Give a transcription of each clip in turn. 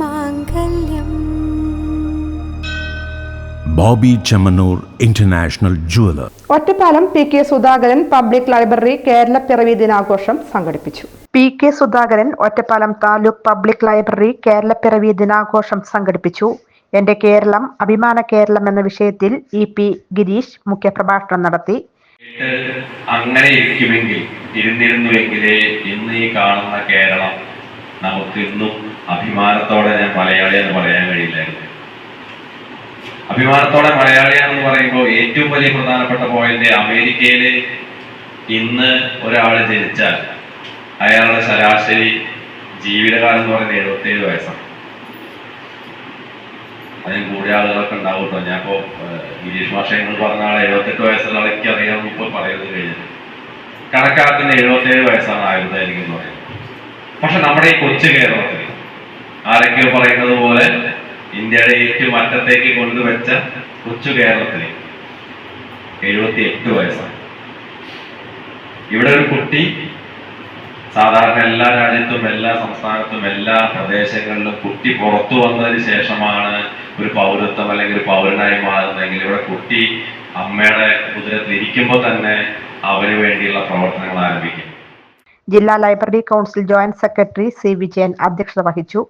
മാംഗല്യം. Bobby Chemmanur international jeweller. Ottapalam P K Sudhakaran public library Kerala പിറവി ദിനാഘോഷം സംഘടിപ്പിച്ചു. P K Sudhakaran Ottapalam taluk public library Kerala പിറവി ദിനാഘോഷം സംഘടിപ്പിച്ചു. എന്റെ കേരളം അഭിമാന കേരളം എന്ന വിഷയത്തിൽ ഇ പി ഗിരീഷ് മുഖ്യപ്രഭാഷണം നടത്തി. അങ്ങനെ ഇരിക്കുമെങ്കിൽ ഇരുന്നിരുന്നുവെങ്കിലേ ഇന്ന് ഈ കാണുന്ന കേരളം നമുക്ക് ഇന്നും അഭിമാനത്തോടെ ഞാൻ മലയാളി എന്ന് പറയാൻ കഴിയില്ലായിരുന്നു. അഭിമാനത്തോടെ മലയാളിയാണെന്ന് പറയുമ്പോൾ ഏറ്റവും വലിയ പ്രധാനപ്പെട്ട പോയിന്റ് അമേരിക്കയിൽ ഇന്ന് ഒരാൾ ജനിച്ചാൽ അയാളുടെ ശരാശരി ജീവിതകാലം എന്ന് പറയുന്നത് എഴുപത്തേഴ് വയസ്സാണ്. അതിന് കൂടിയ ആളുകളൊക്കെ ഉണ്ടാവും കേട്ടോ. ഞാൻ ഇംഗ്ലീഷ് ഭാഷ എന്ന് പറഞ്ഞ ആൾ എഴുപത്തെട്ട് വയസ്സുള്ള ആളൊക്കെ അറിയാമെന്ന് ഇപ്പോൾ പറയുന്നത് കഴിഞ്ഞത് കണക്കാക്കുന്ന എഴുപത്തേഴ് വയസ്സാണ് ആയുർദൈനികം എന്ന് പറയുന്നത്. പക്ഷെ നമ്മുടെ ഈ കൊച്ചു കേരളത്തിൽ ആരൊക്കെയോ പറയുന്നത് പോലെ ഇന്ത്യയുടെ ഏറ്റവും അറ്റത്തേക്ക് കൊണ്ടുവച്ച കൊച്ചു കേരളത്തിൽ എഴുപത്തി എട്ട് വയസ്സാണ്. ഇവിടെ ഒരു കുട്ടി സാധാരണ എല്ലാ രാജ്യത്തും എല്ലാ സംസ്ഥാനത്തും എല്ലാ പ്രദേശങ്ങളിലും കുട്ടി പുറത്തു വന്നതിന് ശേഷമാണ് ഒരു പൗരത്വം അല്ലെങ്കിൽ പൗരനായി മാറുന്നതെങ്കിൽ ഇവിടെ കുട്ടി അമ്മയുടെ ഉദരത്തിൽ ഇരിക്കുമ്പോൾ തന്നെ അവന് വേണ്ടിയുള്ള പ്രവർത്തനങ്ങൾ ആരംഭിക്കും. ജില്ലാ library council joint secretary C Vijayan അധ്യക്ഷത വഹിച്ചു.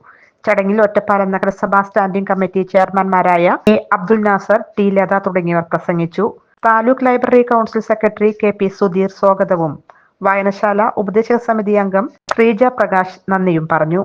ചടങ്ങിൽ ഒറ്റപ്പാലം നഗരസഭാ സ്റ്റാൻഡിംഗ് കമ്മിറ്റി ചെയർമാൻമാരായ എ അബ്ദുൽ നാസർ ടി ലത തുടങ്ങിയവർ പ്രസംഗിച്ചു. Taluk library council secretary K P Sudheer സ്വാഗതവും. വായനശാല ഉപദേശക സമിതി അംഗം ശ്രീജ പ്രകാശ് നന്ദിയും പറഞ്ഞു.